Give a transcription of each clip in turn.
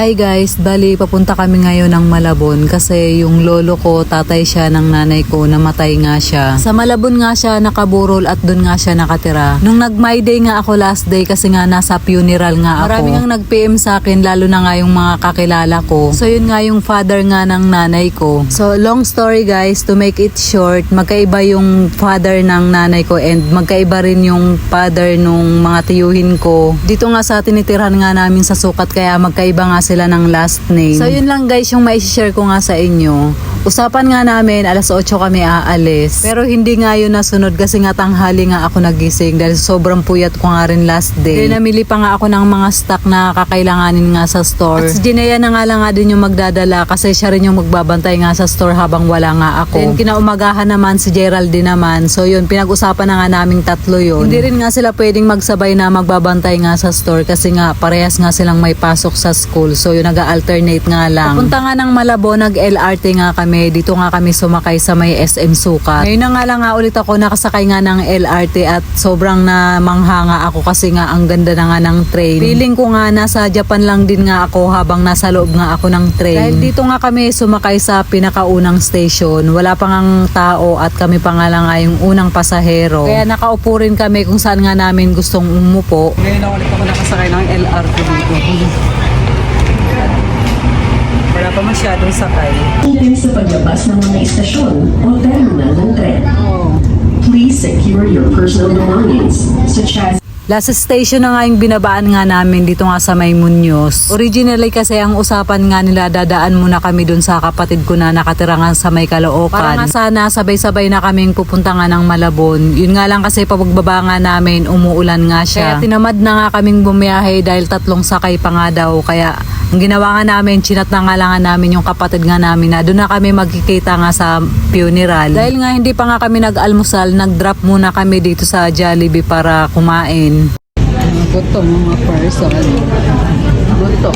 Hi guys, bali papunta kami ngayon ng Malabon kasi yung lolo ko, tatay siya ng nanay ko, namatay nga siya. Sa Malabon nga siya nakaburol at doon nga siya nakatira. Nung nag my day nga ako last day kasi nga nasa funeral nga ako. Maraming ang nag-PM sa akin lalo na nga yung mga kakilala ko. So yun nga yung father nga ng nanay ko. So long story guys, to make it short, magkaiba yung father ng nanay ko and magkaiba rin yung father nung mga tiyuhin ko. Dito nga sa tinitirhan nga namin sa sukat kaya magkaiba nga sila ng last name. So yun lang guys yung mai-share ko nga sa inyo. Usapan nga namin, alas 8 kami aalis. Pero hindi nga yun nasunod kasi nga tanghali nga ako nagising dahil sobrang puyat ko nga rin last day. Then namili pa nga ako ng mga stock na kakailanganin nga sa store. At si Jinea na nga lang nga din yung magdadala kasi siya rin yung magbabantay nga sa store habang wala nga ako. Then kinaumagahan naman si Geraldine naman. So yun, pinag-usapan na nga naming tatlo yun. Hindi rin nga sila pwedeng magsabay na magbabantay nga sa store kasi nga parehas nga silang may pasok sa school. So yun, nag-alternate nga lang. Papunta nga ng Malabo, nag-LRT nga kami. Dito nga kami sumakay sa may SM Sukat. Ngayon na nga lang nga ulit ako nakasakay nga ng LRT at sobrang na manghanga ako kasi nga ang ganda na nga ng train. Feeling ko nga nasa Japan lang din nga ako habang nasa loob nga ako ng train. Dahil dito nga kami sumakay sa pinakaunang station. Wala pa ngang tao at kami pa nga lang nga yung unang pasahero. Kaya nakaupo rin kami kung saan nga namin gustong umupo. Ngayon na ulit ako nakasakay ng LRT dito. Wala pa masyadong sakay. Hanggang sa paglabas ng mga istasyon o terminal ng tren. Please secure your personal belongings, such as Last station na nga yung binabaan nga namin dito nga sa May Muñoz. Originally kasi ang usapan nga nila dadaan muna kami dun sa kapatid ko na nakatira nga sa May Caloocan. Para nga sana sabay-sabay na kaming pupunta nga ng Malabon. Yun nga lang kasi pagbaba nga namin umuulan nga siya. Kaya tinamad na nga kaming bumiyahe dahil tatlong sakay pa nga daw. Kaya ang ginawa nga namin, chinat na nga lang namin yung kapatid nga namin na doon na kami magkikita nga sa funeral. Dahil nga hindi pa nga kami nag-almusal, nag-drop muna kami dito sa Jollibee para kumain. Gutom mga person. Gutom.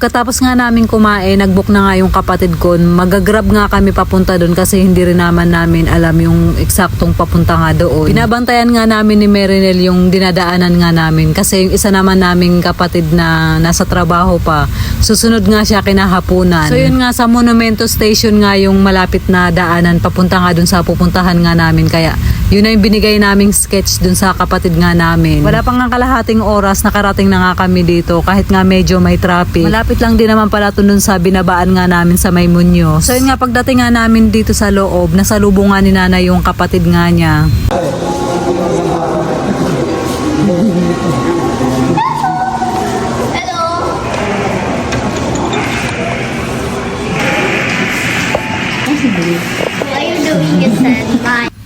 Pagkatapos nga namin kumain, nagbook na nga yung kapatid ko. Magagrab nga kami papunta doon kasi hindi rin naman namin alam yung eksaktong papunta nga doon. Binabantayan nga namin ni Merinel yung dinadaanan nga namin kasi yung isa naman naming kapatid na nasa trabaho pa, susunod nga siya kinahapunan. So yun nga sa Monumento Station nga yung malapit na daanan papunta nga doon sa pupuntahan nga namin kaya yun na yung binigay naming sketch dun sa kapatid nga namin. Wala pang nga kalahating oras, nakarating na nga kami dito kahit nga medyo may traffic. Malapit lang din naman pala to dun sa binabaan nga namin sa May Muñoz. So yun nga, pagdating nga namin dito sa loob, nasa lubong nga ni nanay yung kapatid nga niya.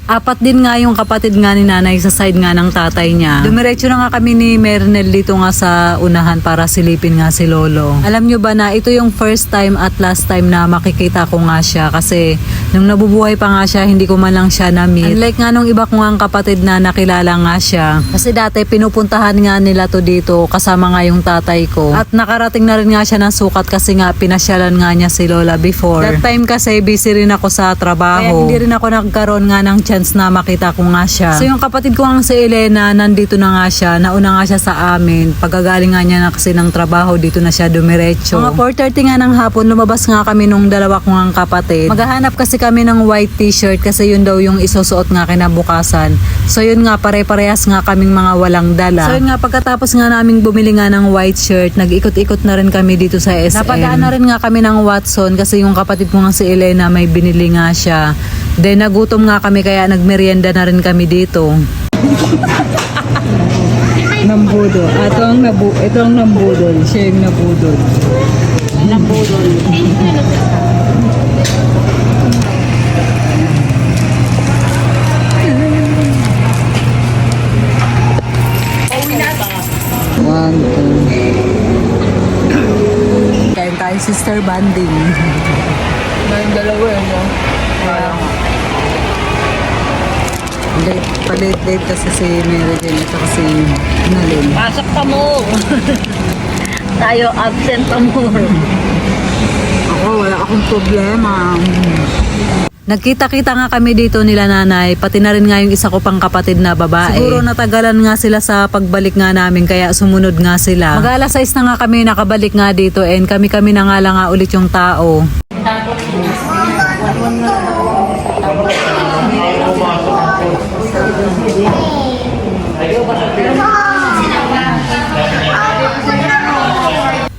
Apat din nga yung kapatid nga ni nanay sa side nga ng tatay niya. Dumiretso na nga kami ni Mernel dito nga sa unahan para silipin nga si Lolo. Alam nyo ba na ito yung first time at last time na makikita ko nga siya kasi nung nabubuhay pa nga siya hindi ko man lang siya na-meet. Unlike nga nung iba ko nga kapatid na nakilala nga siya. Kasi dati pinupuntahan nga nila to dito kasama nga yung tatay ko. At nakarating na rin nga siya ng sukat kasi nga pinasyalan nga niya si Lola before. That time kasi busy rin ako sa trabaho. Kaya hindi rin ako nagkaroon nga ng chance na makita ko nga siya. So yung kapatid ko nga si Elena, nandito na nga siya. Nauna nga siya sa amin. Pagkagaling nga niya na kasi ng trabaho, dito na siya dumiretso. Mga 4.30 nga ng hapon, lumabas nga kami nung dalawa ko nga kapatid. Maghahanap kasi kami ng white t-shirt kasi yun daw yung isusuot nga kinabukasan. So yun nga, pare-parehas nga kaming mga walang dala. So yun nga, pagkatapos nga naming bumili nga ng white shirt, nag-ikot-ikot na rin kami dito sa SM. Napadaan na rin nga kami ng Watson kasi yung kapatid ko nga si Elena may binili nga siya. Then nagutom nga kami kaya nagmerienda na rin kami dito. Nambudol. Ito ang nabu ito ang nambudol. Siya yung nabudol. Nambudol. One, two. Kain tayo sister banding. Ngayon dalawa eh, Late, pa-late-late kasi si Mary Jane at saka si Nalin. Pasok ka mo! tayo absent tomorrow. Ako, wala akong problema. Nagkita-kita nga kami dito nila nanay, pati na rin nga yung isa ko pang kapatid na babae. Siguro natagalan nga sila sa pagbalik nga namin, kaya sumunod nga sila. Mag alas 6 na nga kami nakabalik nga dito and kami-kami na nga lang nga ulit yung tao.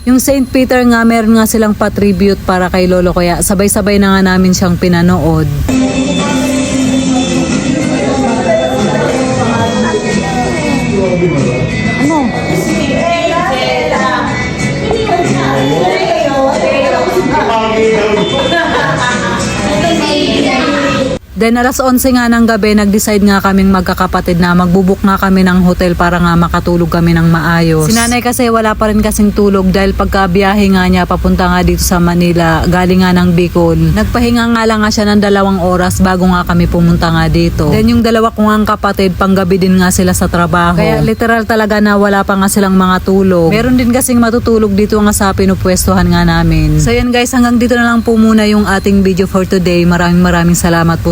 Yung St. Peter nga, meron nga silang patribute para kay Lolo kaya sabay-sabay na nga namin siyang pinanood. Then alas 11 nga ng gabi, nag-decide nga kaming magkakapatid na magbubuk nga kami ng hotel para nga makatulog kami ng maayos. Si nanay kasi wala pa rin kasing tulog dahil pagka biyahe nga niya papunta nga dito sa Manila, galing nga ng Bicol. Nagpahinga nga lang nga siya ng dalawang oras bago nga kami pumunta nga dito. Then yung dalawa ko nga kapatid, panggabi din nga sila sa trabaho. Kaya literal talaga na wala pa nga silang mga tulog. Meron din kasing matutulog dito nga sa pinupwestuhan nga namin. So yan guys, hanggang dito na lang po muna yung ating video for today. Maraming maraming salamat po